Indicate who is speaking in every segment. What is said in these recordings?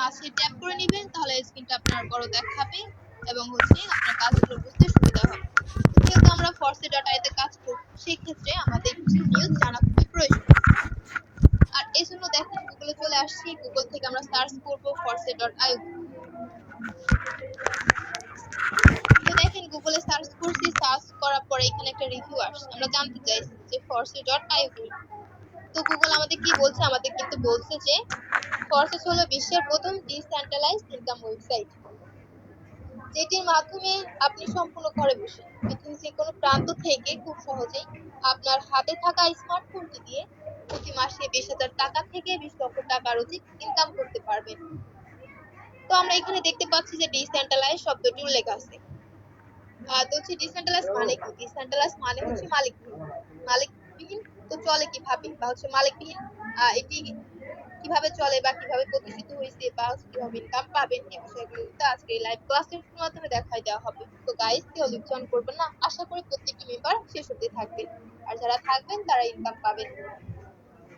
Speaker 1: মাঝে ট্যাপ করে নেবেন, তাহলে স্ক্রিনটা আপনার বড় দেখাবে এবং হচ্ছে আপনার কাজগুলো বুঝতে সুবিধা হবে। যেহেতু আমরা ফর্সে ডট আইতে কাজ করব সেই ক্ষেত্রে আমাদের কিছু নিউজ জানা খুবই প্রয়োজন। আর এই জন্য দেখেন গুগলে চলে আসছি। গুগল থেকে আমরা সার্চ করব ফর্সে ডট আই তো দেখেন গুগলে সার্চ করছি। সার্চ করার পরে এখানে একটা রিভিউ আসছে। আমরা জানতে চাইছি যে ফর্সে ডট আই তো গুগল আমাদের কি বলছে? আমাদের কিন্তু বলছে যে ফর্সেস হলো বিশ্বের প্রথম ডিসেন্ট্রালাইজড ইনকাম ওয়েবসাইট যেটির মাধ্যমে আপনি সম্পূর্ণ ঘরে বসে পৃথিবীর যে কোনো প্রান্ত থেকে খুব সহজেই আপনার হাতে থাকা স্মার্টফোনটি দিয়ে প্রতি মাসে বিশ হাজার টাকা থেকে বিশ লক্ষ টাকার অধিক ইনকাম করতে পারবেন। তো আমরা এখানে দেখতে পাচ্ছি যে ডিসেন্ট্রালাইজ শব্দটি উল্লেখ আছে। আহ, তো হচ্ছে ডিসেন্ট্রালাইজ মানে কি? ডিসেন্ট্রালাইজ মানে হচ্ছে মালিকবিহীন তো চলে কীভাবে? বা হচ্ছে মালিকবিহীন এটি কীভাবে চলে বা কীভাবে প্রতিষ্ঠিত হয়েছে বা হচ্ছে কীভাবে ইনকাম পাবেন এই বিষয়গুলো কিন্তু আজকে এই লাইভ ক্লাসের মাধ্যমে দেখাই দেওয়া হবে। তো গাইস কেউ লিপজন করবেন না। আশা করি প্রত্যেকটি মেম্বার শেষ অবধি থাকবেন। আর যারা থাকবেন, তারা ইনকাম পাবেন।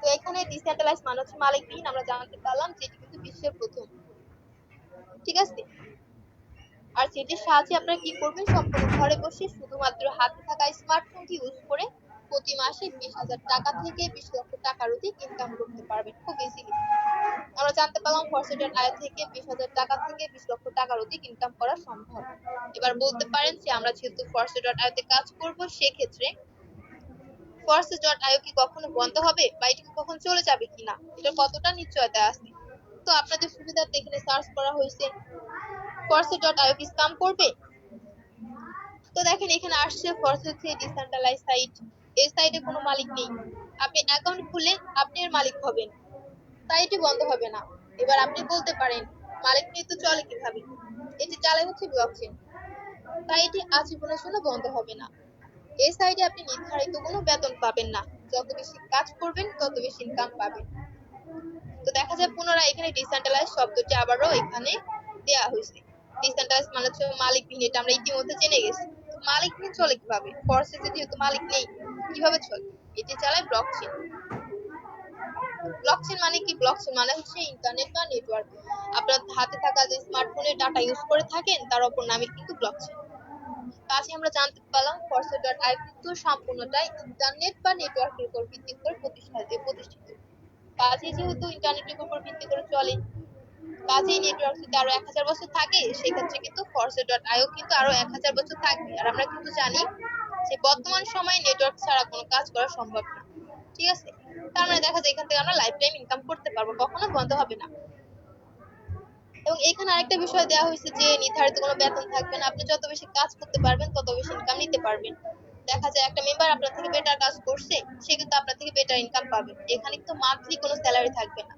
Speaker 1: তো এখানে ডিসেন্ট্রালাইজ মানে হচ্ছে মালিকবিহীন, আমরা জানতে পারলাম যে এটি কিন্তু বিশ্বের প্রথম। ঠিক আছে? আর সেটির সাহায্যে আপনারা কি করবেন? সম্পূর্ণ ঘরে বসে শুধুমাত্র হাতে থাকা স্মার্টফোনটি ইউজ করে প্রতি মাসে বিশ হাজার টাকা থেকে বিশ লক্ষ টাকার অধিক ইনকাম করতে পারবেন। খুব ইজিলি আমরা জানতে পারলাম ফরসেটের আয় থেকে বিশ হাজার টাকা থেকে বিশ লক্ষ টাকার অধিক ইনকাম করা সম্ভব। এবার বলতে পারেন যে আমরা যেহেতু ফরসে ডট আয়োতে কাজ করব, সেক্ষেত্রে ফরসে ডট আয়ো কি কখনো বন্ধ হবে বা এটি কখন চলে যাবে কিনা? এটা কতটা নিশ্চয়তা আছে? তো আপনাদের সুবিধার্থে এখানে সার্চ করা হয়েছে ফরসে ডট আইও কি স্কাম করবে? তো দেখেন এখানে আসছে ফরসে হচ্ছে ডিসেন্ট্রালাইজ সাইট। এই সাইটে কোনো মালিক নেই। আপনি অ্যাকাউন্ট খুলে আপনি এর মালিক হবেন। এটি বন্ধ হবে না। এবার আপনি বলতে পারেন, মালিক নেই তো চলে কীভাবে? এটি চালায় হচ্ছে ব্লকচেন তাই এটি আজীবনের জন্য বন্ধ হবে না। এই সাইডে আপনি নির্ধারিত কোনো বেতন পাবেন না। যত বেশি কাজ করবেন, তত বেশি ইনকাম পাবেন। তো দেখা যায় পুনরায় এখানে ডিসেন্ট্রালাইজ শব্দটি আবারও এখানে দেয়া হয়েছে। ডিসেন্ট্রালাইজ মানে হচ্ছে মালিকবিহীন এটা আমরা ইতিমধ্যে জেনে গেছি। মালিক মালিকবিহীন চলে কীভাবে? ফরসে যেহেতু মালিক নেই কীভাবে চলে এটি চালায় ব্লকচেন ব্লকচেন মানে কি? ব্লকচেন মানে হচ্ছে ইন্টারনেট বা নেটওয়ার্ক আপনার হাতে থাকা যে স্মার্টফোনের ডাটা ইউজ করে থাকেন, তার অপর নামে কিন্তু ব্লকচেন কাজে আমরা জানতে পারলাম ফরসে ডট আই কিন্তু সম্পূর্ণটাই ইন্টারনেট বা নেটওয়ার্কের উপর ভিত্তি করে প্রতিষ্ঠিত। প্রতিষ্ঠিত কাজে যেহেতু ইন্টারনেটের উপর ভিত্তি করে চলে কাজেই নেটওয়ার্ক যদি আরও এক হাজার বছর থাকে, সেক্ষেত্রে কিন্তু ফরসে ডট আইও কিন্তু আরও এক হাজার বছর থাকবে। আর আমরা কিন্তু জানি যে বর্তমান সময়ে নেটওয়ার্ক ছাড়া কোনো কাজ করা সম্ভব না। ঠিক আছে? তার মানে দেখা যায় এখান থেকে আমরা লাইফ টাইম ইনকাম করতে পারব, কখনো বন্ধ হবে না। এবং এখানে আরেকটা বিষয় দেওয়া হয়েছে যে নির্ধারিত কোনো বেতন থাকবে না। আপনি যত বেশি কাজ করতে পারবেন, তত বেশি ইনকাম নিতে পারবেন। দেখা যায় একটা মেম্বার আপনার থেকে বেটার কাজ করছে, সে কিন্তু আপনার থেকে বেটার ইনকাম পাবে। এখানে কিন্তু মান্থলি কোনো স্যালারি থাকবে না।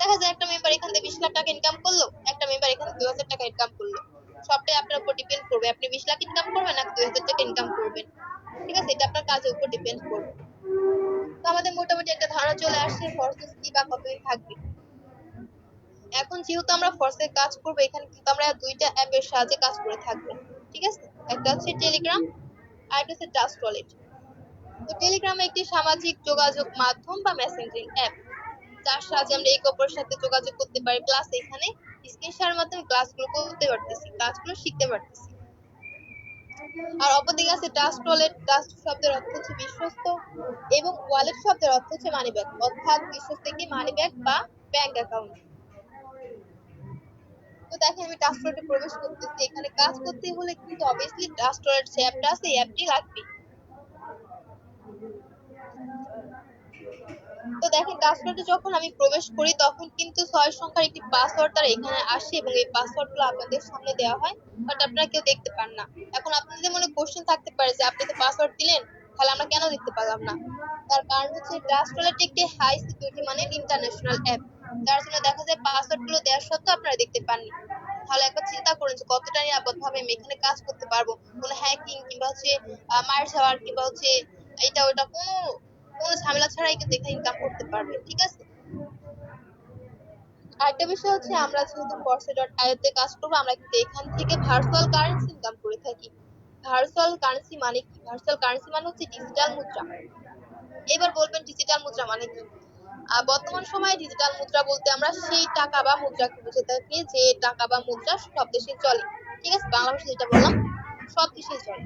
Speaker 1: দেখা যায় একটা মেম্বার এখান থেকে বিশ লাখ টাকা ইনকাম করল, একটা মেম্বার এখানে দুই হাজার টাকা ইনকাম করল। সবটাই আপনার উপর ডিপেন্ড করবে। আপনি বিশ লাখ ইনকাম করবেন নাকি দুই হাজার টাকা ইনকাম করবেন? ঠিক আছে, এটা আপনার কাজের উপর ডিপেন্ড করবে। তো আমাদের মোটামুটি একটা ধারণা চলে আসছে ফোর্সেস কি বা কতদিন থাকবে। এখন যেহেতু আমরা ফোর্সে কাজ করব, এখানে কিন্তু আমরা দুইটা অ্যাপের সাহায্যে কাজ করে থাকব। ঠিক আছে? একটা হচ্ছে টেলিগ্রাম আর একটা হচ্ছে ডাস্ট ওয়ালেট তো টেলিগ্রাম একটি সামাজিক যোগাযোগ মাধ্যম বা মেসেঞ্জিং অ্যাপ যার সাহায্যে আমরা একে অপরের সাথে যোগাযোগ করতে পারি প্লাস এখানে শেয়ার মাধ্যমে ক্লাসগুলো করতে পারতেছি কাজগুলো শিখতে পারতেছি। আর অপরদিকে আছে ট্রাস্ট ওয়ালেট ট্রাস্ট শব্দের অর্থ হচ্ছে বিশ্বস্ত এবং ওয়ালেট শব্দের অর্থ হচ্ছে মানি ব্যাগ অর্থাৎ বিশ্বস্ত কি মানি ব্যাগ বা ব্যাংক অ্যাকাউন্ট তো দেখেন আমি ট্রাস্ট ওয়ালেটে প্রবেশ করতেছি। এখানে কাজ করতে হলে কিন্তু অবভিয়াসলি ট্রাস্ট ওয়ালেট যে অ্যাপটা আছে, এই অ্যাপটি লাগবে তো দেখেন ট্রান্সফারে যখন আমি প্রবেশ করি, তখন কিন্তু ছয় সংখ্যার একটি পাসওয়ার্ড তারা এখানে আসে এবং এই পাসওয়ার্ডগুলো আপনাদের সামনে দেওয়া হয় বাট আপনারা কেউ দেখতে পান না। এখন আপনাদের মনে কোশ্চেন থাকতে পারে যে, আপনি তো পাসওয়ার্ড দিলেন, তাহলে আমরা কেন দেখতে পেলাম না? তার কারণ হচ্ছে ট্রাস্টওয়ালেট একটি হাই সিকিউরিটি মানে ইন্টারন্যাশনাল অ্যাপ যার জন্য দেখা যায় পাসওয়ার্ডগুলো দেওয়ার সত্ত্বেও আপনারা দেখতে পাননি তাহলে একবার চিন্তা করুন যে, কতটা নিরাপদ ভাবে আমি এখানে কাজ করতে পারব। কোনো হ্যাকিং কিংবা হচ্ছে মার যাওয়ার কিংবা হচ্ছে এটা ওটা কোনো কোনো ঝামেলা ছাড়াই কিন্তু এখানে ইনকাম করতে পারবে, ঠিক আছে? আরেকটা বিষয় হচ্ছে, আমরা যেহেতু ফরসে ডট আইওতে কাজ করব, আমরা কিন্তু এখান থেকে ভার্চুয়াল কারেন্সি ইনকাম করে থাকি। ভার্চুয়াল কারেন্সি মানে কি? ভার্চুয়াল কারেন্সি মানে হচ্ছে ডিজিটাল মুদ্রা। এবার বলবেন ডিজিটাল মুদ্রা মানে কি? বর্তমান সময়ে ডিজিটাল মুদ্রা বলতে আমরা সেই টাকা বা মুদ্রাকে বুঝে থাকি, যে টাকা বা মুদ্রা সব দেশে চলে, ঠিক আছে? বাংলাদেশে যেটা বললাম, সব দেশে চলে।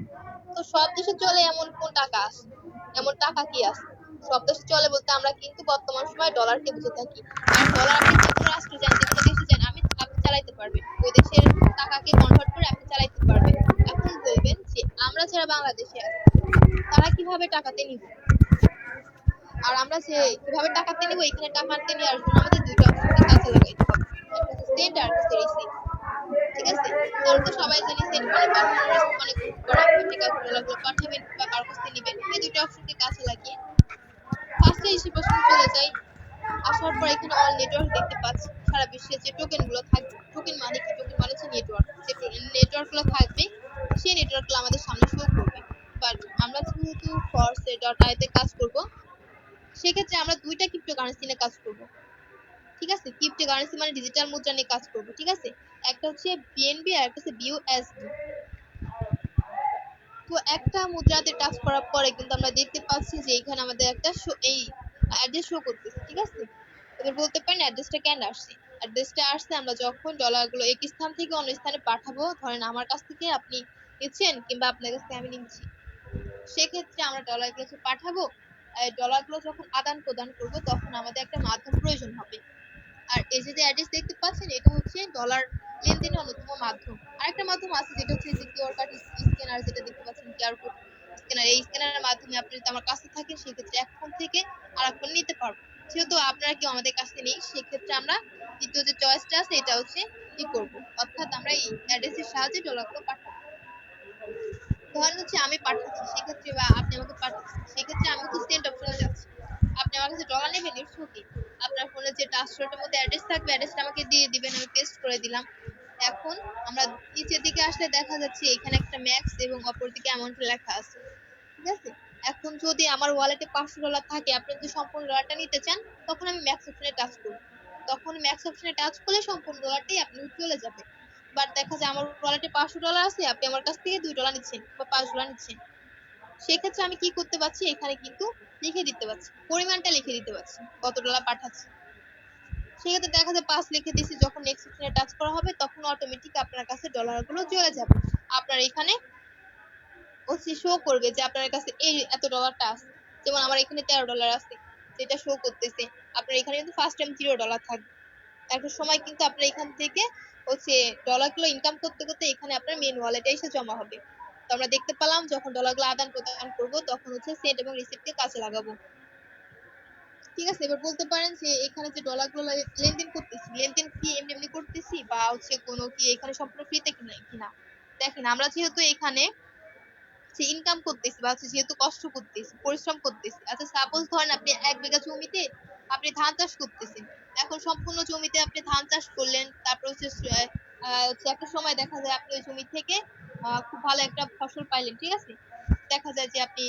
Speaker 1: তো সব দেশে চলে এমন কোন টাকা আছে এমন টাকা কি আছে? দেশে চলে বলতে আমরা কিন্তু বর্তমান সময় ডলারকে বুঝে থাকি। আর ডলার আপনি যে কোনো রাষ্ট্রে যান যে কোনো দেশে যান, আমি আপনি চালাইতে পারবেন। ওই দেশের টাকাকে কনভার্ট করে আপনি চালাইতে পারবেন। এখন বলবেন যে, আমরা যারা বাংলাদেশে আছি, তারা কীভাবে টাকাতে নিব? আর আমরা যে কীভাবে টাকাতে নিব, এখানে টাকা আনতে নেওয়ার জন্য আমাদের দুইটা অপশনকে কাজে লাগাইতে হবে। সেন্ড আর ঠিক আছে? তাহলে তো সবাই জানি সেন্ড মানে পাঠানো রিসিভ মানে গ্রহণ করা টাকা ডলারগুলো পাঠাবেন বা কার কাছ থেকে নেবেন। এই দুইটা অপশনকে কাজে লাগিয়ে। ফার্স্টে রিসিভ অপশন চলে যাই আসার পর এখানে অল নেটওয়ার্ক দেখতে পাচ্ছি, সারা বিশ্বে যে টোকেনগুলো থাকবে টোকেন মানে কি? টোকেন মানে হচ্ছে নেটওয়ার্ক যে নেটওয়ার্কগুলো থাকবে, সেই নেটওয়ার্কগুলো আমাদের সামনে শো করবে। বাট আমরা যেহেতু ফরসে ডট আইতে কাজ করব, সেক্ষেত্রে আমরা দুইটা ক্রিপ্টোকারেন্সি নিয়ে কাজ করব। ঠিক আছে? ক্রিপ্টোকারেন্সি মানে ডিজিটাল মুদ্রা নিয়ে কাজ করব, ঠিক আছে? একটা হচ্ছে বিএনবি আর একটা হচ্ছে বিইউএসডি তো একটা মুদ্রাতে টাচ করার পরে কিন্তু আমরা দেখতে পাচ্ছি যে এখানে আমাদের একটা এই অ্যাড্রেস শো করতেছে, ঠিক আছে? এবার বলতে পারেন অ্যাড্রেসটা কেন আসছে? অ্যাড্রেসটা আসছে, আমরা যখন ডলারগুলো এক স্থান থেকে অন্য স্থানে পাঠাবো, ধরেন আমার কাছ থেকে আপনি নিচ্ছেন কিংবা আপনার কাছ থেকে আমি নিচ্ছি, সেক্ষেত্রে আমরা ডলারগুলো পাঠাবো। ডলারগুলো যখন আদান প্রদান করব, তখন আমাদের একটা মাধ্যম প্রয়োজন হবে। আর এই যে অ্যাড্রেস দেখতে পাচ্ছেন, এটা হচ্ছে ডলার লেনদেনের অন্যতম মাধ্যম। আরেকটা মাধ্যম আছে যেটা হচ্ছে যে কিউআর কার্ড স্ক্যানার যেটা দেখতে পাচ্ছেন কিউআর কোড স্ক্যানার এই স্ক্যানারের মাধ্যমে আপনি যদি আমার কাছে থাকেন, সেক্ষেত্রে এক ফোন থেকে আর এক ফোন নিতে পারব। যেহেতু আপনারা কেউ আমাদের কাছে নেই, সেক্ষেত্রে আমরা দ্বিতীয় যে চয়েসটা আছে, এটা হচ্ছে কি করব? অর্থাৎ আমরা এই অ্যাড্রেসের সাহায্যে ডলারগুলো পাঠাবো। ধরেন হচ্ছে আমি পাঠাচ্ছি, সেক্ষেত্রে বা আপনি আমাকে পাঠাচ্ছেন, সেক্ষেত্রে আমি তো সেন্ড অপশনে যাচ্ছি। আপনি আমার কাছে ডলার নেবেন ইটস ওকে আপনার ফোনে যে টাচশটের মধ্যে অ্যাড্রেস থাকবে অ্যাড্রেসটা আমাকে দিয়ে দিবেন, আমি পেস্ট করে দিলাম। এখন আমরা নিচের দিকে আসলে দেখা যাচ্ছে এখানে একটা ম্যাক্স এবং অপরদিকে অ্যামাউন্ট লেখা আছে। ঠিক আছে? এখন যদি আমার ওয়ালেটে পাঁচশো ডলার থাকে, আপনি যদি সম্পূর্ণ ডলারটা নিতে চান, তখন আমি ম্যাক্স অপশনে টাচ করব। তখন ম্যাক্স অপশনে টাচ করলে সম্পূর্ণ ডলারটাই আপনি চলে যাবে। বাট দেখা যায় আমার ওয়ালেটে পাঁচশো ডলার আছে, আপনি আমার কাছ থেকে দুই ডলার নিচ্ছেন বা পাঁচ ডলার নিচ্ছেন। সেক্ষেত্রে আমি কি করতে পারছি? এখানে কিন্তু লিখে দিতে পারছি। পরিমাণটা লিখে দিতে পারছি, কত ডলার পাঠাচ্ছি। সেক্ষেত্রে দেখা যায় পাঁচ লিখে দিছি, যখন নেক্সট অপশনে টাচ করা হবে, তখন অটোমেটিক আপনার কাছে ডলারগুলো চলে যাবে। আপনার এখানে হচ্ছে শো করবে যে আপনার কাছে এই এত ডলারটা আছে। যেমন আমার এখানে তেরো ডলার আছে, যেটা শো করতেছে। আপনার এখানে কিন্তু ফার্স্ট টাইম জিরো ডলার থাকবে। একটা সময় কিন্তু আপনার এখান থেকে হচ্ছে ডলারগুলো ইনকাম করতে করতে এখানে আপনার মেন ওয়ালেটে এসে জমা হবে। তো আমরা দেখতে পেলাম, যখন ডলারগুলো আদান প্রদান করব, তখন হচ্ছে সেন্ড এবং রিসিপ্টকে কাজে লাগাবো। ঠিক আছে, এবার বলতে পারেন যে এখানে যে ডলারগুলো লেনদেন করতেছি, লেনদেন কি এমনি এমনি করতেছি বা হচ্ছে কোনো কি এখানে সম্পূর্ণ ফ্রিতে কিনা কিনা? দেখেন, আমরা যেহেতু এখানে যে ইনকাম করতেছি বা হচ্ছে যেহেতু কষ্ট করতেছি, পরিশ্রম করতেছি আচ্ছা সাপোজ ধরেন আপনি এক বিঘা জমিতে আপনি ধান চাষ করতেছেন, এখন সম্পূর্ণ জমিতে আপনি ধান চাষ করলেন, তারপর হচ্ছে হচ্ছে একটা সময় দেখা যায় আপনি ওই জমি থেকে খুব ভালো একটা ফসল পাইলেন, ঠিক আছে? দেখা যায় যে আপনি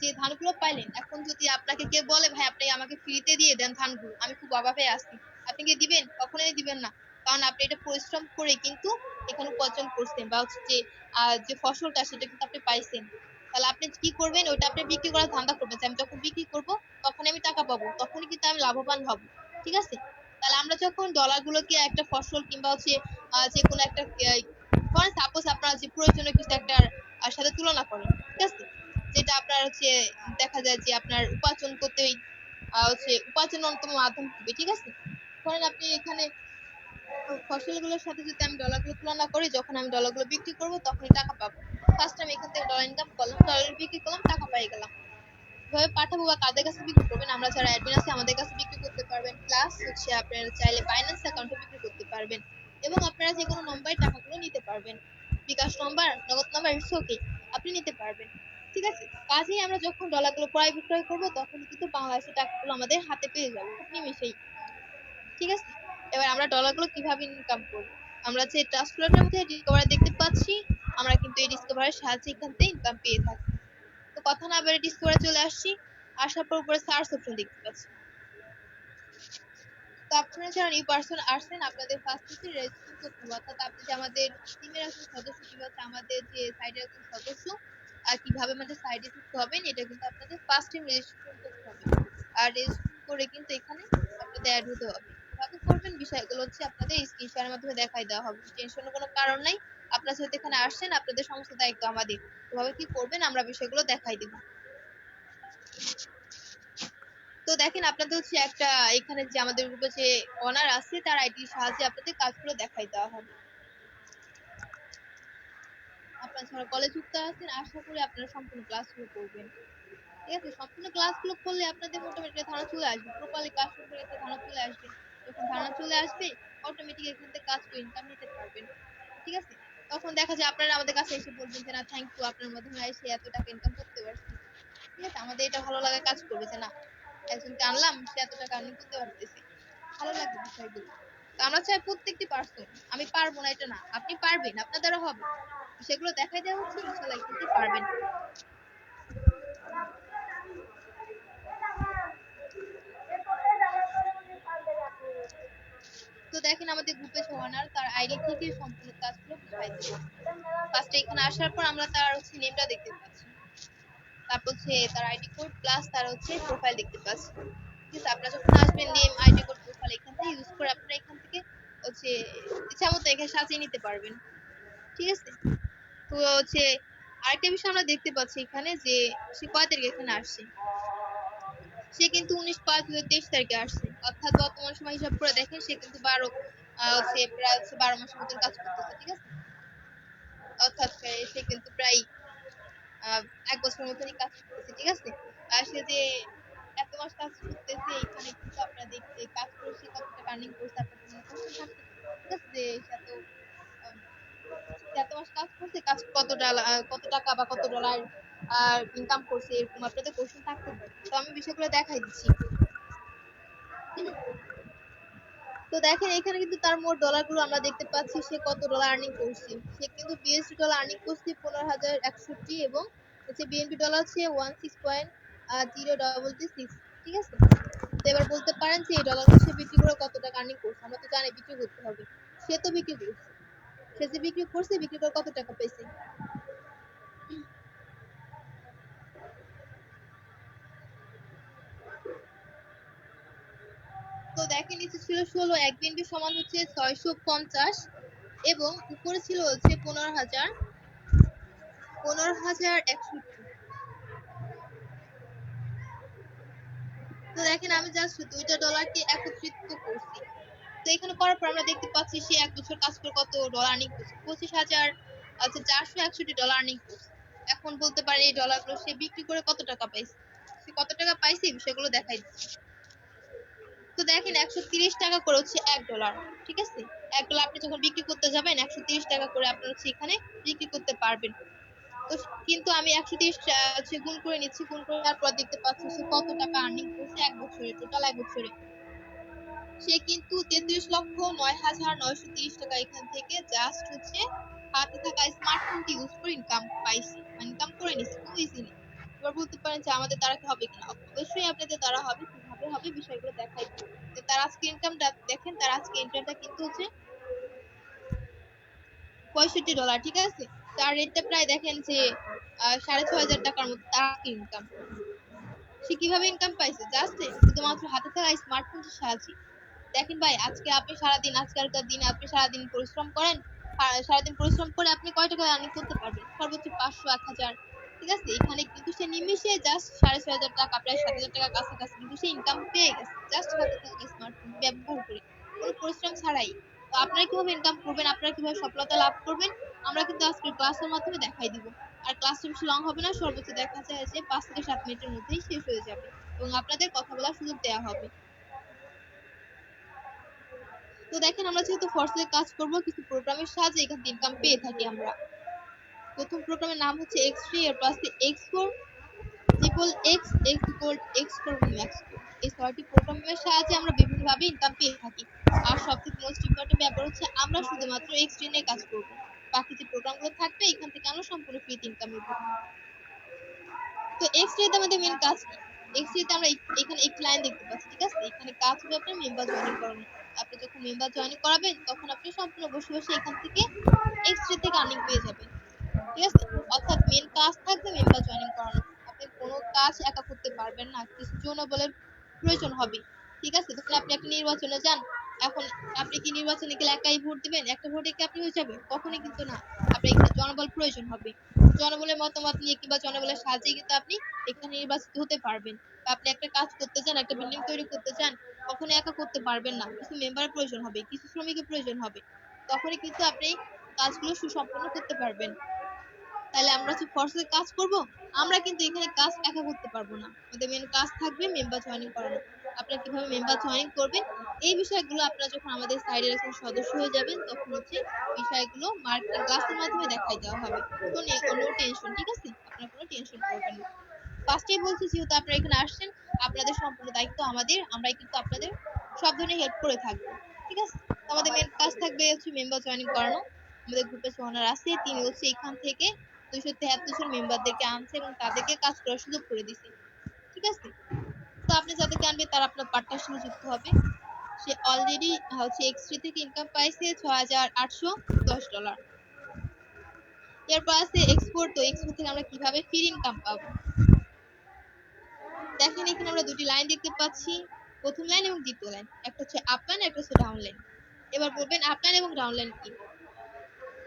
Speaker 1: যে ধানগুলো পাইলেন, এখন যদি আপনাকে কেউ বলে, ভাই, আপনি আমাকে ফ্রিতে দিয়ে দেন ধানগুলো। আমি খুব অভাবে আছি আপনি কি দিবেন? কখনোই দিবেন না। কারণ আপনি এটা পরিশ্রম করে কিন্তু এখানে উপার্জন করছেন বা হচ্ছে যে যে ফসলটা সেটা কিন্তু আপনি পাইছেন। তাহলে আপনি কি করবেন? ওইটা আপনি বিক্রি করার ধান্দা করবেন আমি যখন বিক্রি করব তখন আমি টাকা পাবো, তখনই কিন্তু আমি লাভবান হব। ঠিক আছে? তাহলে আমরা যখন ডলার গুলোকে একটা ফসল কিংবা হচ্ছে যে কোনো একটা ফরেন সাপোজ আপনারা যে প্রয়োজনীয় কিছু একটা আর সাথে তুলনা করেন, ঠিক আছে? যেটা আপনার হচ্ছে, দেখা যায় যে আপনার উপার্জন করতেই হচ্ছে উপার্জন অন্যতম মাধ্যম হবে, ঠিক আছে? ধরেন আপনি এখানে ফসলগুলোর সাথে যদি আমি ডলারগুলো তুলনা করি, যখন আমি ডলারগুলো বিক্রি করব, তখনই টাকা পাবো। ফার্স্ট আমি এখান থেকে ডলার ইনকাম করলাম ডলার বিক্রি করলাম, টাকা পেয়ে গেলাম। কীভাবে পাঠাবো বা কাদের কাছে বিক্রি করবেন? আমরা যারা অ্যাডমিন আছে, আমাদের কাছে বিক্রি করতে পারবেন। প্লাস হচ্ছে আপনারা চাইলে বাইন্যান্স অ্যাকাউন্টে বিক্রি করতে পারবেন। এবং আপনারা যে কোনো নম্বরে টাকাগুলো নিতে পারবেন। বিকাশ নম্বর নগদ নম্বর ইটস ওকে আপনি নিতে পারবেন। ঠিক আছে? কাজেই আমরা যখন ডলারগুলো ক্রয় বিক্রয় করব তখন কিন্তু বাংলাদেশের টাকাগুলো আমাদের হাতে পেয়ে যাব নিমেষেই ঠিক আছে? এবার আমরা ডলারগুলো কীভাবে ইনকাম করব? আমরা যে ট্রান্সপ্লেটের মধ্যে ডিসকভার দেখতে পাচ্ছি, আমরা কিন্তু এই ডিসকভারের সাহায্যে এখান থেকে ইনকাম পেয়ে থাকি। তো কথা না বলে ডিসকভারে চলে আসছি, আসার পর উপরে সার্চ অপশন দেখতে পাচ্ছি। আপনারা যারা নিউ পার্সন আসছেন আপনাদের ফার্স্ট হচ্ছে রেজিস্ট্রেশন করতে হবে। অর্থাৎ আপনি যে আমাদের টিমের একজন সদস্য কিংবা আমাদের যে সাইডের একজন সদস্য আর কীভাবে আমাদের সাইডে যুক্ত হবেন এটা কিন্তু আপনাদের ফার্স্ট টাইম রেজিস্ট্রেশন করতে হবে। আর রেজিস্ট্রেশন করে কিন্তু এখানে আপনাদের অ্যাড হতে হবে। কীভাবে করবেন বিষয়গুলো হচ্ছে আপনাদের স্ক্রিনশটের মাধ্যমে দেখাই দেওয়া হবে। টেনশনের কোনো কারণ নাই। আপনারা যেহেতু এখানে আসছেন, আপনাদের সমস্ত দায়িত্ব আমাদের। কীভাবে কি করবেন, আমরা বিষয়গুলো দেখাই দিব। তো দেখেন আপনাদের হচ্ছে একটা এখানে যে আমাদের গ্রুপে যে অনার আছে, তার আইডির সাহায্যে আপনাদের কাজগুলো দেখাই দেওয়া হবে। আপনারা যারা কলেজ যুক্ত আছেন, আশা করি আপনারা সম্পূর্ণ ক্লাসগুলো করবেন। ঠিক আছে? সম্পূর্ণ ক্লাসগুলো করলে আপনাদের মোটামুটি ধারণা চলে আসবে। প্রপারলি শুরু করে একটা ধারণা চলে আসবে। যখন ধারণা চলে আসবে অটোমেটিক এখান থেকে কাজ করে ইনকাম নিতে পারবেন ঠিক আছে? তখন দেখা যায় আপনারা আমাদের কাছে এসে বলবেন যে, না থ্যাংক ইউ আপনার মাধ্যমে এসে এত টাকা ইনকাম করতে পারছি। ঠিক আছে? আমাদের এটা ভালো লাগা কাজ করবে যে, না একজনকে আনলাম, সে এত টাকা আর্নিং করতে পারতেছে। ভালো লাগবে বিষয়গুলো। তো আমরা চাই প্রত্যেকটি পার্সন আমি পারব না, এটা না। আপনি পারবেন, আপনার দ্বারা হবে। সেগুলো দেখাই দেওয়া হচ্ছে ইনশাল্লাহ কিন্তু পারবেন। তো দেখেন আমাদের গ্রুপে সোহানার তার আইডি থেকে সম্পূর্ণ কাজগুলো বুঝাই দেব ফার্স্টে এখানে আসার পর আমরা তার হচ্ছে নেমটা দেখতে পাচ্ছি। তারপর হচ্ছে তার আইডি কোড প্লাস তার হচ্ছে প্রোফাইল দেখতে পাচ্ছি ঠিক আছে? আপনারা যখন আসবেন নেম আইডি কোড প্রোফাইল এখান থেকে ইউজ করে আপনারা এখান থেকে হচ্ছে ইচ্ছা মতো এখানে সাজিয়ে নিতে পারবেন। ঠিক আছে? তো হচ্ছে আরেকটা বিষয় আমরা দেখতে পাচ্ছি এখানে যে সে কয় তারিখে এখানে আসছে? সে কিন্তু উনিশ পাঁচ দু হাজার তেইশ তারিখে আসছে। অর্থাৎ বর্তমান সময় হিসাব করে দেখেন, সে কিন্তু বারো হচ্ছে প্রায় হচ্ছে বারো মাসের মতন কাজ করতেছে, ঠিক আছে? অর্থাৎ সে- কিন্তু প্রায় এক বছরের মতনই কাজ করতেছে, ঠিক আছে? আর সে যে এত মাস কাজ করতেছে, এখানে কিন্তু আপনারা দেখতে, কাজ করে সে কত টাকা আর্নিং করছে, আপনাদের মনে কোশ্চেন থাকতে ঠিক আছে? যে এত এত মাস কাজ করছে, কাজ কত ডলার কত টাকা বা কত ডলার আর ইনকাম করছে, এরকম আপনাদের কোশ্চেন থাকতে পারে। তো আমি বিষয়গুলো দেখাই দিচ্ছি। তো দেখেন, এখানে কিন্তু তার মোট ডলারগুলো আমরা দেখতে পাচ্ছি, সে কত ডলার আর্নিং করছে। সে কিন্তু বিএসডি ডলার আর্নিং করছে পনেরো হাজার একষট্টি এবং হচ্ছে বিএনপি ডলার হচ্ছে one six point zero double three six ঠিক আছে? তো এবার বলতে পারেন যে এই ডলার সে বিক্রি করে কত টাকা আর্নিং করছে। আমরা তো জানি বিক্রি করতে হবে। সে তো বিক্রি করছে। সে যে বিক্রি করছে, বিক্রি করে কত টাকা পেয়েছে? তো দেখেন, নিচে ছিল ষোলো এক বিএনপি সমান হচ্ছে ছয়শো পঞ্চাশ এবং উপরে ছিল হচ্ছে পনেরো হাজার পনেরো হাজার একষট্টি। তো দেখেন, আমি জাস্ট দুইটা ডলারকে একত্রিত করছি। তো এখানে করার পর আমরা দেখতে পাচ্ছি সে এক বছর কাজ করে কত ডলার আর্নিং করছে। পঁচিশ হাজার আচ্ছা চারশো একষট্টি ডলার আর্নিং করছে। এখন বলতে পারে এই ডলারগুলো সে বিক্রি করে কত টাকা পাইছে? সে কত টাকা পাইছে সেগুলো দেখাই দিচ্ছি। তো দেখেন একশো তিরিশ টাকা করে হচ্ছে এক ডলার ঠিক আছে? এক ডলার আপনি যখন বিক্রি করতে যাবেন, একশো তিরিশ টাকা করে আপনি হচ্ছে এখানে বিক্রি করতে পারবেন। তো কিন্তু আমি একশো তিরিশ হচ্ছে গুণ করে নিচ্ছি, গুণ করে তারপর দেখতে পাচ্ছি সে কত টাকা আর্নিং করছে এক বছরে টোটাল এক বছরে। সে কিন্তু তেত্রিশ লক্ষ নয় হাজার নয়শো তিরিশ টাকা এখান থেকে জাস্ট হচ্ছে হাতে থাকা স্মার্টফোনটি ইউজ করে ইনকাম পাইছে ইনকাম করে নিছে, খুব ইজিলি এবার বলতে পারেন যে আমাদের দ্বারা কি হবে কিনা? অবশ্যই আপনাদের দ্বারা হবে হবে বিষয়গুলো দেখাই। যে তার আজকে ইনকামটা দেখেন, তার আজকে ইনকামটা কিন্তু হচ্ছে পঁয়ষট্টি ডলার ঠিক আছে? তার রেটটা প্রায় দেখেন যে সাড়ে ছয় হাজার টাকার মতো তার ইনকাম সে কীভাবে ইনকাম পাইছে? জাস্ট শুধুমাত্র হাতে থাকা স্মার্টফোনের সাহায্যে। দেখেন ভাই, আজকে আপনি সারাদিন, আজকালকার দিনে আপনি সারাদিন পরিশ্রম করেন সারাদিন পরিশ্রম করে আপনি কয় টাকা আর্নিং করতে পারবেন? সর্বোচ্চ পাঁচশো এক হাজার। ঠিক আছে? এখানে কিন্তু সে নিমিশে জাস্ট সাড়ে ছয় হাজার টাকা, প্রায় সাত হাজার টাকা কাছাকাছি কিন্তু সে ইনকাম পেয়ে গেছে। জাস্ট স্মার্টফোন ব্যবহার করে। কোনো পরিশ্রম ছাড়াই। তো আপনারা কীভাবে ইনকাম করবেন? আপনারা কীভাবে সফলতা লাভ করবেন? আমরা কিন্তু আজকে ক্লাসের মাধ্যমে দেখাই দিব। আর ক্লাসটা বেশি লং হবে না, সর্বোচ্চ দেখা যায় যে পাঁচ থেকে সাত মিনিটের মধ্যেই শেষ হয়ে যাবে এবং আপনাদের কথা বলার সুযোগ দেওয়া হবে। তো দেখেন, আমরা যেহেতু ফর্সে কাজ করব, কিছু প্রোগ্রামের সাহায্যে এখান থেকে ইনকাম পেয়ে থাকি আমরা। প্রথম প্রোগ্রামের নাম হচ্ছে এক্স থ্রি এর পাশে X four triple X X equal X four max এই ছয়টি প্রোগ্রামের সাহায্যে আমরা বিভিন্নভাবে ইনকাম পেয়ে থাকি। আর সবথেকে মোস্ট ইম্পর্টেন্ট ব্যাপার হচ্ছে আমরা শুধুমাত্র এক্স নিয়ে কাজ করব। বাকি যে প্রোগ্রামগুলো থাকবে, এখান থেকে আমরা সম্পূর্ণ ফ্রিতে ইনকাম নেব। তো এক্স থ্রিতে আমাদের মেন কাজ কি? এক্স থ্রিতে আমরা এখানে একটি লাইন দেখতে পাচ্ছি, ঠিক আছে? এখানে কাজ হবে আপনার মেম্বার জয়েন করানো। আপনি যখন মেম্বার জয়েন করাবেন, তখন আপনি সম্পূর্ণ বসে বসে এখান থেকে এক্স থেকে আর্নিং পেয়ে যাবেন। ঠিক আছে অর্থাৎ মেন কাজ থাকবে মেম্বার জয়েনিং করানো আপনি কোনো কাজ একা করতে পারবেন না, কিছু জন্য বলে প্রয়োজন হবে। ঠিক আছে? তখন আপনি একটা নির্বাচনে যান। এখন আপনি কি নির্বাচনে গেলে একাই ভোট দিবেন? একটা ভোটে কি আপনি হয়ে যাবে? কখনোই কিন্তু না। আপনার এখানে জনবল প্রয়োজন হবে। জনবলের মতামত নিয়ে কিংবা জনবলের সাহায্যে কিন্তু আপনি এখানে নির্বাচিত হতে পারবেন। বা আপনি একটা কাজ করতে চান, একটা বিল্ডিং তৈরি করতে চান কখনো একা করতে পারবেন না। কিছু মেম্বারের প্রয়োজন হবে, কিছু শ্রমিকের প্রয়োজন হবে। তখনই কিন্তু আপনি কাজগুলো সুসম্পন্ন করতে পারবেন। তাহলে আমরা যে ফর্সে কাজ করব, আমরা কিন্তু এখানে কাজ একা করতে পারব না। আমাদের মেন কাজ থাকবে মেম্বার জয়েনিং করানো। আপনারা কীভাবে মেম্বার জয়েনিং করবেন, এই বিষয়গুলো আপনারা যখন আমাদের সাইডের একজন সদস্য হয়ে যাবেন, তখন হচ্ছে বিষয়গুলো মার্কেটিং ক্লাসের মাধ্যমে দেখাই দেওয়া হবে। তো নে- কোনো টেনশন ঠিক আছে? আপনারা কোনো টেনশন করবেন না। ফার্স্টেই বলছি, যেহেতু আপনারা এখানে আসছেন, আপনাদের সম্পূর্ণ দায়িত্ব আমাদের, আমরাই কিন্তু আপনাদের সব ধরনের হেল্প করে থাকব। ঠিক আছে? আমাদের মেন কাজ থাকবে হচ্ছে মেম্বার জয়েনিং করানো। আমাদের গ্রুপে সোহানার আছে, তিনি হচ্ছে এখান থেকে দুইশো তেহাত্তর জন মেম্বারদেরকে আনছে এবং তাদেরকে কাজ করার সুযোগ করে দিছে। ঠিক আছে? তো আপনি যাদেরকে আনবে তারা আপনার পার্টনার সঙ্গে যুক্ত হবে। সে অলরেডি হচ্ছে এক্সট্রি থেকে ইনকাম পাইছে ছ হাজার আটশো দশ ডলার এরপর আছে এক্সপোর্ট তো এক্সপোর্ট থেকে আমরা কীভাবে ফ্রি ইনকাম পাবো? দেখেন, এখানে আমরা দুটি লাইন দেখতে পাচ্ছি। প্রথম লাইন এবং দ্বিতীয় লাইন একটা হচ্ছে আপ একটা হচ্ছে ডাউন লাইন এবার বলবেন আপ এবং ডাউন লাইন কি?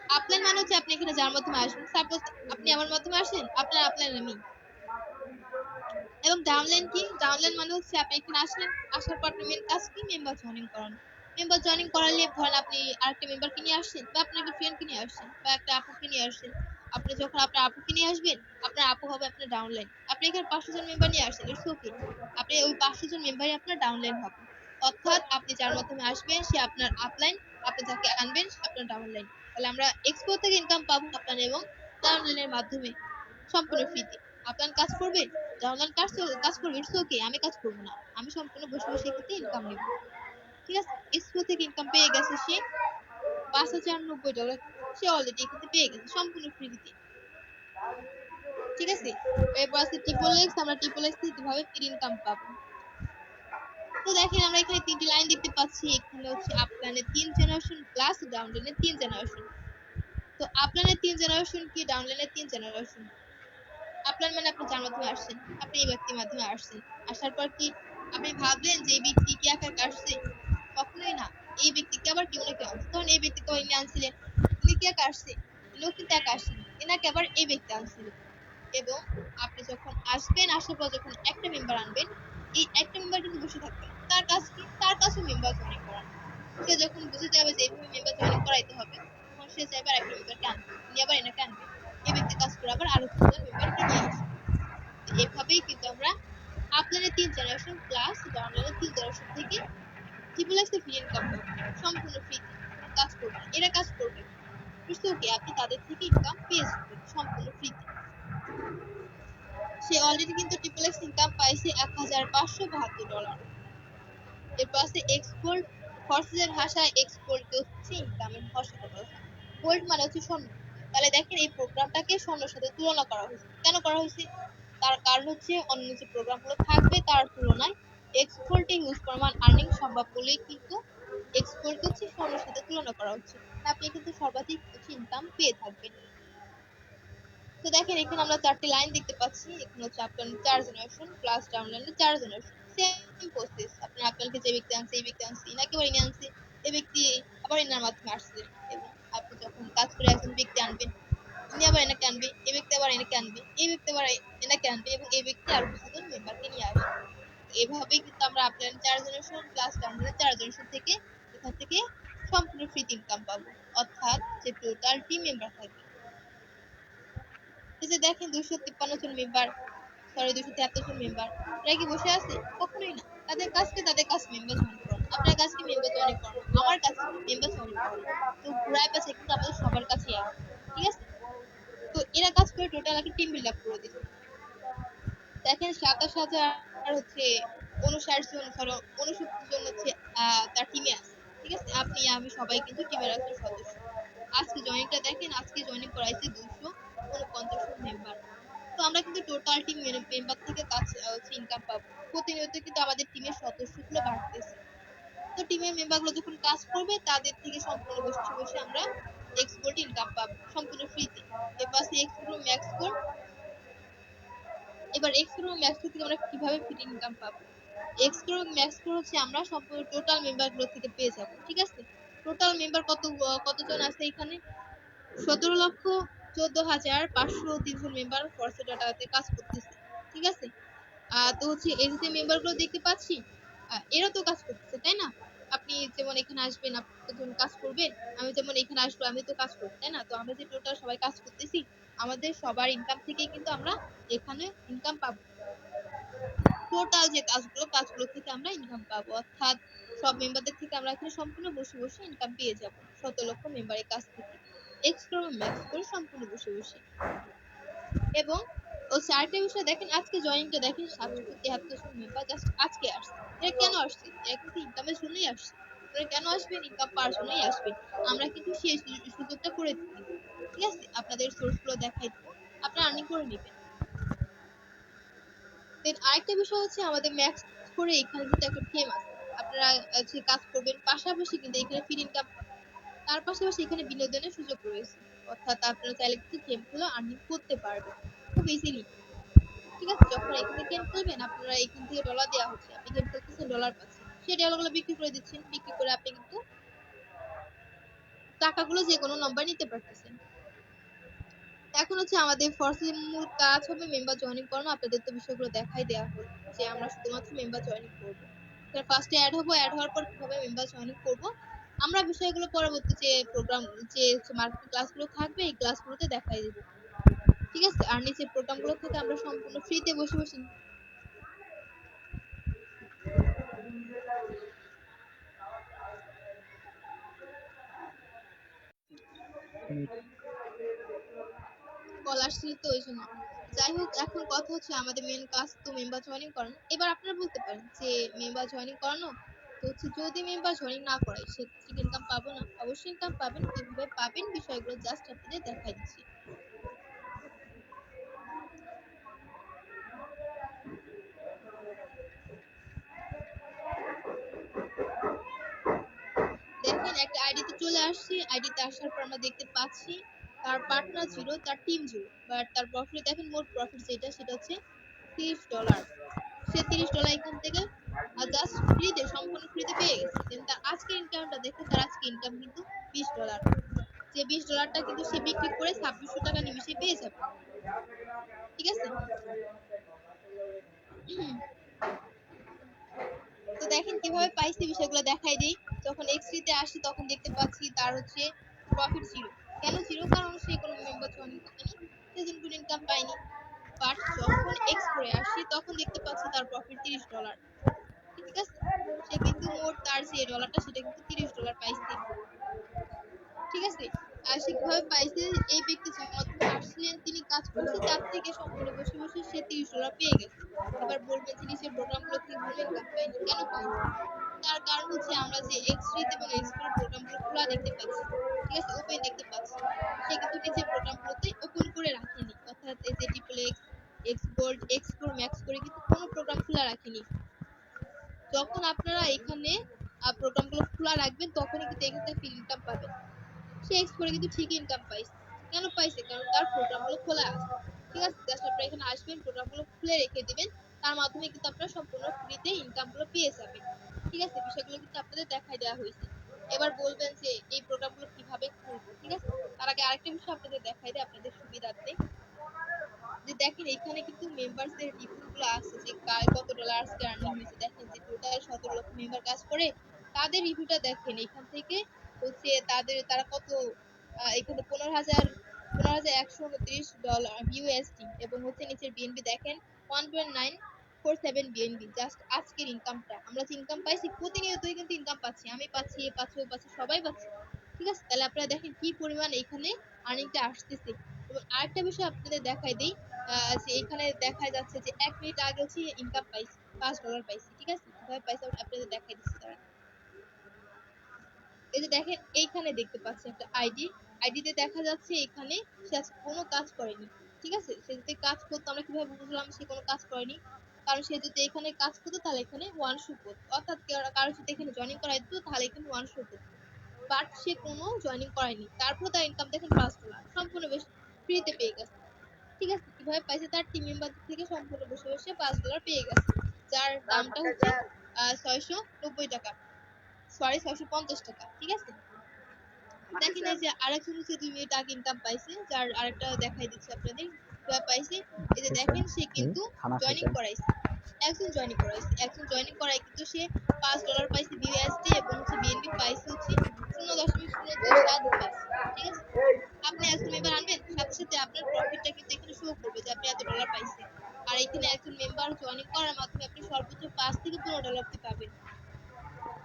Speaker 1: আপলাইন মানে হচ্ছে আপনি এখানে যার মাধ্যমে আসবেন? সাপোজ আপনি আমার মাধ্যমে আসেন, আপনার আপলাইন আমি। এবং ডাউনলাইন কি? ডাউনলাইন মানে হচ্ছে আপনি এখানে আসলেন, আসার পর মেন কাজ কি? মেম্বার জয়েনিং করানো। মেম্বার জয়েনিং করালে ধরেন আপনি আরেকটা মেম্বারকে নিয়ে আসছেন বা আপনি একটা ফ্রেন্ডকে নিয়ে আসছেন বা একটা আপুকে নিয়ে আসছেন। আপনি যখন আপনার আপুকে নিয়ে আসবেন, আপনার আপু হবে আপনার ডাউনলাইন আপনি এখানে পাঁচশো জন মেম্বার নিয়ে আসছেন ইটস ওকে আপনি ওই পাঁচশো জন মেম্বারই আপনার ডাউনলাইন হবে। অর্থাৎ আপনি যার মাধ্যমে আসবেন, সে আপনার আপলাইন আপনি যাকে আনবেন আপনার ডাউনলাইন তাহলে আমরা এক্সপো থেকে ইনকাম পাবো আপনার এবং ডাউনলাইনের মাধ্যমে সম্পূর্ণ ফ্রিতে আপনার কাজ করবেন ডাউনলাইন কাজ কাজ করবে ইটস ওকে আমি কাজ করব না। আমি সম্পূর্ণ বসে বসে এক্ষেত্রে ইনকাম নেব। ঠিক আছে? এক্সপো থেকে ইনকাম পেয়ে গেছে সে পাঁচ হাজার নব্বই ডলার সে অলরেডি এখানে পেয়ে গেছে, সম্পূর্ণ ফ্রিতে ঠিক আছে? এরপর আছে ট্রিপল এক্স আমরা ট্রিপল এক্স থেকে কীভাবে ফ্রি ইনকাম পাবো? তো দেখেন, আমরা এখানে তিনটি লাইন দেখতে পাচ্ছি। এখানে হচ্ছে আপলাইনের তিন জেনারেশন প্লাস ডাউনলাইনের তিন জেনারেশন তো আপলাইনের তিন জেনারেশন কি? ডাউনলাইনের তিন জেনারেশন আপলাইন মানে আপনি যার মাধ্যমে আসছেন, আপনি এই ব্যক্তির মাধ্যমে আসছেন। আসার পর কি আপনি ভাবলেন যে এই ব্যক্তি কি একা আসছে কখনোই না। এই ব্যক্তিকে আবার কেউ না কেউ আনছে। তখন এই ব্যক্তিকে ইনি আনছিলেন? ইনি কি একা আসছে ইনিও কিন্তু একা আসছেন এনাকে আবার এই ব্যক্তি আনছিলেন এবং আপনি যখন আসবেন, আসার পর যখন একটা মেম্বার আনবেন এই একটা মেম্বার কিন্তু বসে থাকবে। তার কাজ কি? তার কাছে মেম্বার জয়েনিং করানো সে যখন বুঝে যাবে যে এইভাবে মেম্বার জয়েনিং করাইতে হবে, তখন সে চাইবে আরেকটা মেম্বারকে আনবে উনি আবার এনাকে আনবে। এই ব্যক্তি কাজ করে আবার আরও দুজন মেম্বারকে নিয়ে আসবে। এভাবেই কিন্তু আমরা আপনাদের তিন জেনারেশন প্লাস ডাউনলাইনের তিন জেনারেশন থেকে ট্রিপল এক্স ফ্রি ইনকাম সম্পূর্ণ ফ্রি কাজ করবে এরা কাজ করবে। বুঝতে ওকে আপনি তাদের থেকে ইনকাম পেয়ে যাবেন সম্পূর্ণ ফ্রিতে সে অলরেডি কিন্তু ট্রিপল এক্স ইনকাম পাইছে এক হাজার পাঁচশো বাহাত্তর ডলার এরপর আছে এক্সপোর্ট ফর্সেসের ভাষায় এক্সপোর্ট হচ্ছে ইনকামের ভাষাটা কথা গোল্ড মানে হচ্ছে স্বর্ণ। তাহলে দেখেন এই প্রোগ্রামটাকে স্বর্ণের সাথে তুলনা করা হয়েছে। কেন করা হয়েছে? তার কারণ হচ্ছে অন্য যে প্রোগ্রামগুলো থাকবে তার তুলনায় এক্সপোর্টে ইউজ পরিমাণ আর্নিং সম্ভব বলেই কিন্তু এক্সপোর্ট হচ্ছে স্বর্ণের সাথে তুলনা করা হচ্ছে। আপনি কিন্তু সর্বাধিক হচ্ছে ইনকাম পেয়ে থাকবেন। তো দেখেন, এখানে আমরা চারটি লাইন দেখতে পাচ্ছি। এখানে হচ্ছে আপনার চার জেনারেশন প্লাস ডাউনলাইনের চার জেনারেশন সেম প্রসেস আপনার আপনাকে যে ব্যক্তি আনছে, এই ব্যক্তি আনছে, ইনাকে আবার ইনি আনছে এই ব্যক্তি আবার ইনার মাধ্যমে আসছে। এবং আপনি যখন কাজ করে একজন ব্যক্তি আনবেন, ইনি আবার এনাকে আনবে এই ব্যক্তি আবার এনাকে আনবে, এই ব্যক্তি আবার এনাকে আনবে এবং এই ব্যক্তি আরও কিছুজন মেম্বারকে নিয়ে আসবে। এভাবেই কিন্তু আমরা আপনার চার জেনারেশন প্লাস ডাউনলাইনের চার জেনারেশন থেকে এখান থেকে সম্পূর্ণ ফ্রি ইনকাম পাবো। অর্থাৎ যে টোটাল টিম মেম্বার থাকবে এই যে দেখেন দুশো তিপ্পান্ন জন মেম্বার সরি দুশো তিয়াত্তর জন মেম্বার এরা কি বসে আছে? কখনোই না। তাদের কাজকে তাদের কাজ মেম্বার জয়েন করানো আপনার কাজকে মেম্বার জয়েন করানো আমার কাছে মেম্বার জয়েন করানো তো ঘুরায় পাশে কিন্তু আমাদের সবার কাছেই আছে। ঠিক আছে? তো এরা কাজ করে টোটাল একটা টিম বিল্ড আপ করে দিচ্ছে দেখেন সাতাশ হাজার হচ্ছে উনষাট জন, ধরো উনসত্তর জন হচ্ছে তার টিমে আছে। ঠিক আছে? আপনি, আমি সবাই কিন্তু টিমের একজন সদস্য। আজকে জয়েনিংটা দেখেন, আজকে জয়েনিং করাইছে দুশো উনপঞ্চাশ জন মেম্বার তো আমরা কিন্তু টোটাল টিম মেম্বার থেকে কাজ হচ্ছে ইনকাম পাবো। প্রতিনিয়ত কিন্তু আমাদের টিমের সদস্যগুলো বাড়তেছে। তো টিমের মেম্বারগুলো যখন কাজ করবে, তাদের থেকে সম্পূর্ণ বসে বসে আমরা এক্সপোর্ট ইনকাম পাবো। সম্পূর্ণ ফ্রিতে এবার আছে এক্সপোর্ট ম্যাক্সপোর্ট এবার এক্সপোর্ট ম্যাক্সপোর্ট থেকে আমরা কীভাবে ফ্রি ইনকাম পাবো? এক্স প্রো ম্যাক্স প্রো হচ্ছে আমরা সম্পূর্ণ টোটাল মেম্বারগুলো থেকে পেয়ে যাব। ঠিক আছে? টোটাল মেম্বার কত কতজন আছে এখানে? সতেরো লক্ষ চোদ্দ হাজার পাঁচশো তিনজন মেম্বার ফরসে ডাটাতে কাজ করতেছে ঠিক আছে? আহ, তো হচ্ছে এই যে মেম্বারগুলো দেখতে পাচ্ছি এরা তো কাজ করতেছে তাই না? আপনি যেমন এখানে আসবেন আপনি তো যেমন কাজ করবেন আমি যেমন এখানে আসব আমি তো কাজ করব তাই না? তো আমরা যে টোটাল সবাই কাজ করতেছি আমাদের সবার ইনকাম থেকেই কিন্তু আমরা এখানে ইনকাম পাবো। টোটাল যে কাজগুলো কাজগুলো থেকে আমরা ইনকাম পাবো। অর্থাৎ সব মেম্বারদের থেকে আমরা এখানে সম্পূর্ণ বসে বসে ইনকাম পেয়ে যাব। শত লক্ষ মেম্বারের কাছ থেকে। এক্সট্রা ম্যাক্স করে সম্পূর্ণ বসে বসে। এবং ও চারটে বিষয় দেখেন, আজকে জয়েনিংটা দেখেন, সাতশো তেহাত্তর জন মেম্বার জাস্ট আজকে আসছে। এরা কেন আসছে? এরা কিন্তু ইনকামের জন্যই আসছে। এরা কেন আসবেন ইনকাম পাওয়ার জন্যই আসবেন আমরা কিন্তু সেই সুযোগটা করে দিই। ঠিক আছে? আপনাদের সোর্সগুলো দেখাই দেবো। আপনারা আর্নিং করে নেবেন। দেন আরেকটা বিষয় হচ্ছে আমাদের ম্যাক্স করে এখানে কিন্তু একটা ফেম আছে। আপনারা কাজ করবেন, পাশাপাশি কিন্তু এখানে ফ্রি ইনকাম তার পাশাপাশি এখানে বিনোদনের সুযোগ রয়েছে। অর্থাৎ আপনারা চাইলে কিন্তু গেম গেমগুলো আর্নিং করতে পারবেন। খুব ইজিলি ঠিক আছে? যখন এখানে গেম খেলবেন, আপনারা এখান থেকে ডলার দেওয়া হচ্ছে। আপনি গেম খেলতেছেন ডলার পাচ্ছেন। সেই ডলারগুলো বিক্রি করে দিচ্ছেন। বিক্রি করে আপনি কিন্তু টাকাগুলো যে কোনো নম্বর নিতে পারতেছেন। এখন হচ্ছে আমাদের ফর্সের মূল কাজ হবে মেম্বার জয়েনিং করানো। আপনাদের তো বিষয়গুলো দেখাই দেওয়া হলো যে আমরা শুধুমাত্র মেম্বার জয়েনিং করব। ফার্স্টে অ্যাড হব। অ্যাড হওয়ার পর কীভাবে মেম্বার জয়েনিং করব। আমরা বিষয়গুলো পরবর্তী যে প্রোগ্রাম যে মার্কেটিং ক্লাসগুলো থাকবে, এই ক্লাসগুলোতে দেখাই দেবো। ঠিক আছে? আর নিচের প্রোগ্রামগুলো থেকে আমরা সম্পূর্ণ ফ্রিতে বসে বসে কল আসছিল তো, ওই জন্য। যাই হোক, এখন কথা হচ্ছে আমাদের মেন কাজ তো মেম্বার জয়েনিং করানো। এবার আপনারা বলতে পারেন যে মেম্বার জয়েনিং করানো হচ্ছে যদি মেম্বার জয়েনিং না করাই সেক্ষেত্রে ইনকাম পাবো না? অবশ্যই ইনকাম পাবেন। কীভাবে পাবেন। বিষয়গুলো জাস্ট আপনাদের দেখাই দিচ্ছি। দেখেন, একটা আইডিতে চলে আসছি। আইডিতে আসার পর আমরা দেখতে পাচ্ছি, তার পার্টনার জিরো তার টিম জিরো বাট তার প্রফিট দেখেন মোট প্রফিট যেটা, সেটা হচ্ছে তিরিশ ডলার সে তিরিশ ডলার এখান থেকে জাস্ট ফ্রিতে সম্পূর্ণ ফ্রিতে পেয়ে গেছে। দেন তার আজকের ইনকামটা দেখে তার আজকে ইনকাম কিন্তু বিশ ডলার যে বিশ ডলারটা কিন্তু সে বিক্রি করে ছাব্বিশশো টাকা নিমিশে পেয়ে যাবে ঠিক আছে? তো দেখেন কীভাবে পাইছি বিষয়গুলো দেখাই দিই। যখন এক্সট্রিতে আসি, তখন দেখতে পাচ্ছি তার হচ্ছে প্রফিট জিরো কেন জিরো কারণ সে কোনো মেম্বার জয়েন করেনি সেজন্য কোনো ইনকাম পায়নি। বাট যখন এক্স করে আসি, তখন দেখতে পাচ্ছি তার প্রফিট তিরিশ ডলার ঠিক আছে? সে কিন্তু মোট তার যে ডলারটা সেটা কিন্তু তিরিশ ডলার পাইছে ঠিক আছে? আর সে কীভাবে পাইছে এই ব্যক্তি যার আসলেন তিনি কাজ করছে, তার থেকে সম্পূর্ণ বসে বসে সে তিরিশ ডলার পেয়ে গেছে। এবার বলবেন তিনি সে প্রোগ্রামগুলো কোনো ইনকাম কেন পায়নি তার কারণ হচ্ছে আমরা যে এক্সট্রিতে এবং এক্সপ্লোর প্রোগ্রামগুলো খোলা দেখতে পাচ্ছি। ঠিক আছে? ওপেন দেখতে পাচ্ছি। সে কিন্তু নিজের প্রোগ্রামগুলোতে ওপেন করে রাখেনি। অর্থাৎ এই যে triple X X gold X pro max করে কিন্তু কোনো প্রোগ্রাম খোলা রাখেনি। যখন আপনারা এখানে প্রোগ্রামগুলো খোলা রাখবেন, তখনই কিন্তু এখান থেকে ইনকাম পাবেন। সে এক্স করে কিন্তু ঠিকই ইনকাম পাইছে। কেন পাইছে? কারণ তার প্রোগ্রামগুলো খোলা আছে। ঠিক আছে? জাস্ট আপনারা এখানে আসবেন প্রোগ্রামগুলো খুলে রেখে দিবেন। তার মাধ্যমে কিন্তু আপনারা সম্পূর্ণ ফ্রিতে ইনকামগুলো পেয়ে যাবেন। ঠিক আছে? বিষয়গুলো কিন্তু আপনাদের দেখাই দেওয়া হয়েছে। এবার বলবেন যে, এই প্রোগ্রামগুলো কীভাবে খুলবো ঠিক আছে? তার আগে আরেকটা বিষয় আপনাদের দেখাই দেয় আপনাদের সুবিধার্থে। যে দেখেন, এখানে কিন্তু মেম্বারসদের রিভিউগুলো আছে যে কার কত ডলার আজকে আর্নিং হয়েছে। দেখেন যে টোটাল সতেরো লক্ষ মেম্বার কাজ করে, তাদের রিভিউটা দেখেন। এখান থেকে হচ্ছে তাদের, তারা কত এখানে পনেরো হাজার পনেরো হাজার একশো উনত্রিশ ডলার ইউএসডি এবং হচ্ছে নিচের বিএনবি দেখেন one point nine four seven BNB just আজকের ইনকামটা আমরা যে ইনকাম পাইছি, প্রতিনিয়তই কিন্তু ইনকাম পাচ্ছি। আমি পাচ্ছি, এ পাচ্ছে, ও পাচ্ছে, সবাই পাচ্ছে। ঠিক আছে? তাহলে আপনারা দেখেন কি পরিমাণ এখানে আর্নিংটা আসতেছে। আরেকটা বিষয় আপনাদের দেখাই দিই যে এখানে দেখা যাচ্ছে যে এক মিনিট আগে হচ্ছে ইনকাম পাইছি, পাঁচ ডলার পাইছি, ঠিক আছে? কীভাবে পাইছি আপনাদের দেখাই দিচ্ছি দাঁড়ান। এই যে দেখেন, এইখানে দেখতে পাচ্ছি একটা আইডি আইডিতে দেখা যাচ্ছে এখানে সে আজকে কোনো কাজ করেনি, ঠিক আছে? সে যদি কাজ করতো, আমরা কীভাবে বুঝলাম সে কোনো কাজ করেনি? কারণ সে যদি এখানে কাজ করতো, তাহলে এখানে ওয়ান শো করতো। অর্থাৎ কারও সাথে এখানে জয়েনিং করাই দিত, তাহলে এখানে ওয়ান শো করতো। বাট সে কোনো জয়েনিং করেনি তারপর তার ইনকাম দেখেন পাঁচ ডলার সম্পূর্ণ বেশ ফ্রিতে পেয়ে গেছে। ঠিক আছে? কীভাবে পাইছে তার টিম মেম্বারদের থেকে সম্পূর্ণ বসে বসে পাঁচ ডলার পেয়ে গেছে। যার দামটা হচ্ছে ছয়শো নব্বই টাকা। সরি ছয়শো পঞ্চাশ টাকা। ঠিক আছে? দেখেন এই যে আরেকজন হচ্ছে দুই মিনিট আগে ইনকাম পাইছে যার আরেকটা দেখাই দিচ্ছি আপনাদের। কীভাবে পাইছে? এই যে দেখেন সে কিন্তু জয়েনিং করাইছে। একজন জয়েনিং করাইছে একজন জয়েনিং করাই কিন্তু সে পাঁচ ডলার পাইছে বিএসডি এবং হচ্ছে বিএনবি পাইছে হচ্ছে শূন্য দশমিক শূন্য দুই সাত ঠিক আছে? আপনি একজন মেম্বার আনবেন, সাথে সাথে আপনার প্রফিটটা কিন্তু এখানে শো করবে যে আপনি এত ডলার পাইছেন। আর এখানে একজন মেম্বার জয়েনিং করার মাধ্যমে আপনি সর্বোচ্চ পাঁচ থেকে পনেরো ডলার অব্দি পাবেন।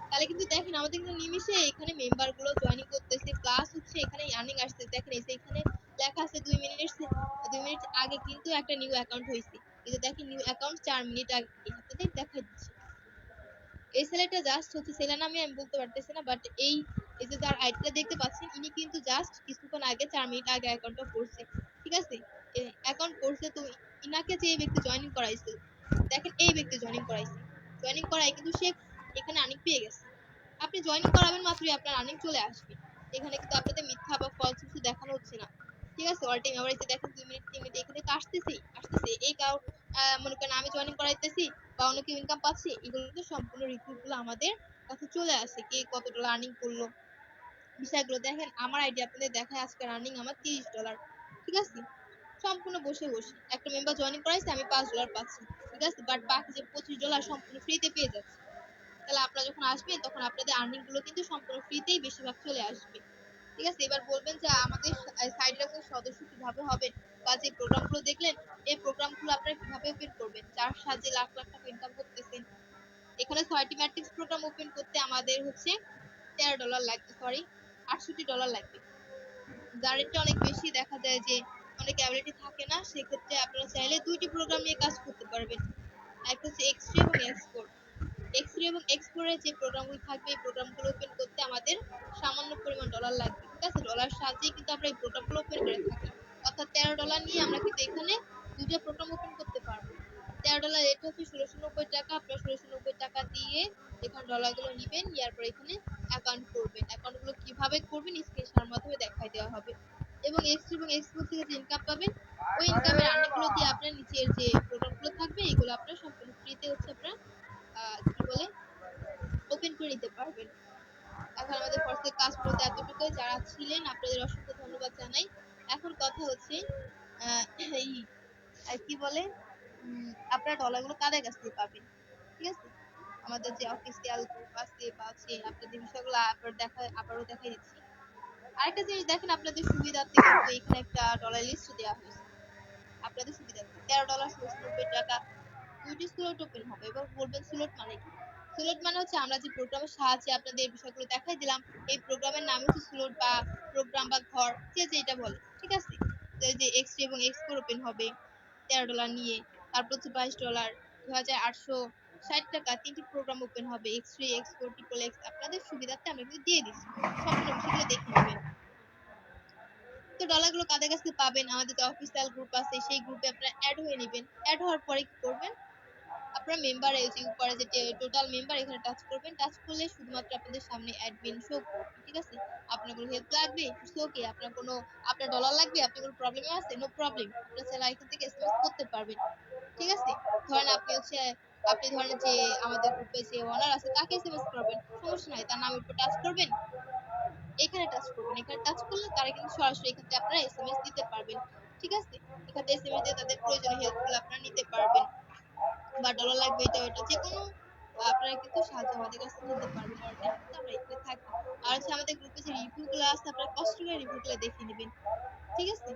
Speaker 1: তাহলে কিন্তু দেখেন, আমাদের কিন্তু নিমিশে এখানে মেম্বারগুলো জয়েনিং করতেছে প্লাস হচ্ছে এখানে আর্নিং আসছে দেখেন যে এখানে লেখা আছে দুই মিনিট দুই মিনিট আগে কিন্তু একটা নিউ অ্যাকাউন্ট হয়েছে। যে দেখেন নিউ অ্যাকাউন্ট চার মিনিট আগে আপনাদের দেখা দিচ্ছি। এই ছেলেটা জাস্ট হচ্ছে ছেলে নামে আমি বলতে পারতেছি না বাট এই এই যে যার আইডিটা দেখতে পাচ্ছেন, ইনি কিন্তু জাস্ট কিছুক্ষণ আগে, চার মিনিট আগে অ্যাকাউন্টটা করছে। ঠিক আছে? অ্যাকাউন্ট করছে, তো ইনাকে যে এই ব্যক্তি জয়েনিং করাইছে, দেখেন এই ব্যক্তি জয়েনিং করাইছে। জয়েনিং করাই কিন্তু সে এখানে আর্নিং পেয়ে গেছে। আপনি জয়েনিং করাবেন মাত্রই আপনার আর্নিং চলে আসবে। এখানে কিন্তু আপনাদের মিথ্যা বা ফলস কিছু দেখানো হচ্ছে না। ঠিক আছে, অল টাইম আবার যে দেখেন দুই মিনিট তিন মিনিট এখানে তো আসতেছেই আসতেছে। এই কাউ মনে করেন আমি জয়েনিং করাইতেছি বা অন্য কেউ ইনকাম পাচ্ছে, এগুলো কিন্তু সম্পূর্ণ রিপোর্টগুলো আমাদের কাছে চলে আসে, কে কত ডলার করল। বিষয়গুলো দেখেন, আমার আইডিয়া আপনাদের দেখায় আজকে আর্নিং আমার তিরিশ ডলার ঠিক আছে? সম্পূর্ণ বসে বসে। একটা মেম্বার জয়েনিং করাইছে, আমি পাঁচ ডলার পাচ্ছি, ঠিক আছে? বাট বাকি যে পঁচিশ ডলার সম্পূর্ণ ফ্রিতে পেয়ে যাচ্ছে। তাহলে আপনারা যখন আসবেন, তখন আপনাদের আর্নিংগুলো কিন্তু সম্পূর্ণ ফ্রিতেই বেশিরভাগ চলে আসবে। ঠিক আছে, এবার বলবেন যে আমাদের সাইডের একজন সদস্য কীভাবে হবেন বা যে প্রোগ্রামগুলো দেখলেন, এই প্রোগ্রামগুলো আপনারা কীভাবে ওপেন করবেন? যার সাহায্যে লাখ লাখ টাকা ইনকাম করতেছেন। এখানে ছয়টি ম্যাট্রিক্স প্রোগ্রাম ওপেন করতে আমাদের হচ্ছে তেরো ডলার লাগবে সরি আটষট্টি ডলার লাগবে। যার রেটটা অনেক বেশি দেখা যায় যে অনেক অ্যাবিলিটি থাকে না, সেক্ষেত্রে আপনারা চাইলে দুইটি প্রোগ্রাম নিয়ে কাজ করতে পারবেন। একটা হচ্ছে এক্সট্রি এবং এক্সপোর্ট এক্সট্রি এবং এক্সপোর্টের যে প্রোগ্রামগুলো থাকবে, এই প্রোগ্রামগুলো ওপেন করতে আমাদের সামান্য পরিমাণ ডলার লাগবে, ঠিক আছে? ডলার সাহায্যেই কিন্তু আমরা এই প্রোগ্রামগুলো ওপেন করে থাকি। অর্থাৎ তেরো ডলার নিয়ে আমরা কিন্তু এখানে দুটো প্রোগ্রাম ওপেন করতে পারব। তেরো ডলার রেট হচ্ছে ষোলোশো নব্বই টাকা, আপনার ষোলোশো নব্বই টাকা দিয়ে এখানে ডলারগুলো নেবেন নেওয়ার পর এখানে অ্যাকাউন্ট করবেন। অ্যাকাউন্টগুলো কীভাবে করবেন স্ক্রিনশটের মাধ্যমে দেখাই দেওয়া হবে। এবং এক্সট্রি এবং এক্সপোর্ট থেকে যে ইনকাম পাবেন, ওই ইনকামের আর্নিংগুলো দিয়ে আপনার নিচের যে প্রোগ্রামগুলো থাকবে, এগুলো আপনার সম্পূর্ণ ফ্রিতে হচ্ছে আপনার কি বলে? ওপেন করে নিতে পারবেন। এখন আমাদের ফর্সের কাজ করতে এতটুকুই। যারা ছিলেন, আপনাদের অসংখ্য ধন্যবাদ জানাই। এখন কথা হচ্ছে এই, আর কি বলে? আপনারা ডলারগুলো কাদের কাছ থেকে পাবেন? ঠিক আছে? আমাদের যে অফিসিয়াল গ্রুপ আছে বা আছে আপনাদের বিষয়গুলো আবার দেখা, আবারও দেখাই দিচ্ছি। আরেকটা জিনিস দেখেন, আপনাদের সুবিধার্থে কিন্তু এখানে একটা ডলার লিস্ট দেওয়া হয়েছে। আপনাদের সুবিধার্থে। তেরো ডলার ষোলোশো টাকা দুইটি স্লট ওপেন হবে এবার বলবেন স্লট মানে কি? স্লট মানে হচ্ছে আমরা যে প্রোগ্রামের সাহায্যে আপনাদের বিষয়গুলো দেখাই দিলাম, এই প্রোগ্রামের নাম হচ্ছে স্লট বা প্রোগ্রাম বা ঘর, যে যেটা বলে, ঠিক আছে? যে এক্স এবং এক্স ফোর ওপেন হবে, তেরো ডলার নিয়ে, তারপর হচ্ছে বাইশ ডলার দু হাজার আটশো ষাট টাকা, তিনটি প্রোগ্রাম ওপেন হবে X three X four triple X আপনাদের সুবিধার্থে আমরা কিন্তু দিয়ে দিচ্ছি। সম্পূর্ণ বিষয়গুলো দেখে নেবেন। তো ডলারগুলো কাদের কাছে পাবেন? আমাদের যে অফিসিয়াল গ্রুপ আছে, সেই গ্রুপে আপনারা অ্যাড হয়ে নেবেন। অ্যাড হওয়ার পরে কি করবেন? আপনারা মেম্বার যে উপরে যে টোটাল মেম্বার এখানে টাচ করবেন টাচ করলে শুধুমাত্র আপনাদের সামনে অ্যাডমিন শো করবে, ঠিক আছে? আপনার কোনো হেল্প লাগবে ওকে আপনার কোনো, আপনার ডলার লাগবে, আপনার কোনো প্রবলেম আছে? নো প্রবলেম আপনারা চাইলে এখান থেকে এসএমএস করতে পারবেন, ঠিক আছে? ধরেন আপনি হচ্ছে, আপনি ধরেন যে আমাদের গ্রুপে যে ওনার আছে, তাকে এসএমএস করবেন, সমস্যা নাই, তার নামের উপর টাচ করবেন, এখানে টাচ করবেন, এখানে টাচ করলে তারা কিন্তু সরাসরি এখান থেকে আপনারা এসএমএস দিতে পারবেন, ঠিক আছে? এখান থেকে এসএমএস দিয়ে তাদের প্রয়োজনীয় হেল্পগুলো আপনারা নিতে পারবেন। বা ডলার লাগবে এটা ওটা যে কোনো, আপনারা কিন্তু সাহায্য আমাদের কাছে নিতে পারবেন কিন্তু আমরা এখানে থাকি। আর হচ্ছে আমাদের গ্রুপে যে রিভিউ গুলো আছে, আপনারা কষ্ট করে রিভিউ গুলো দেখে নেবেন, ঠিক আছে?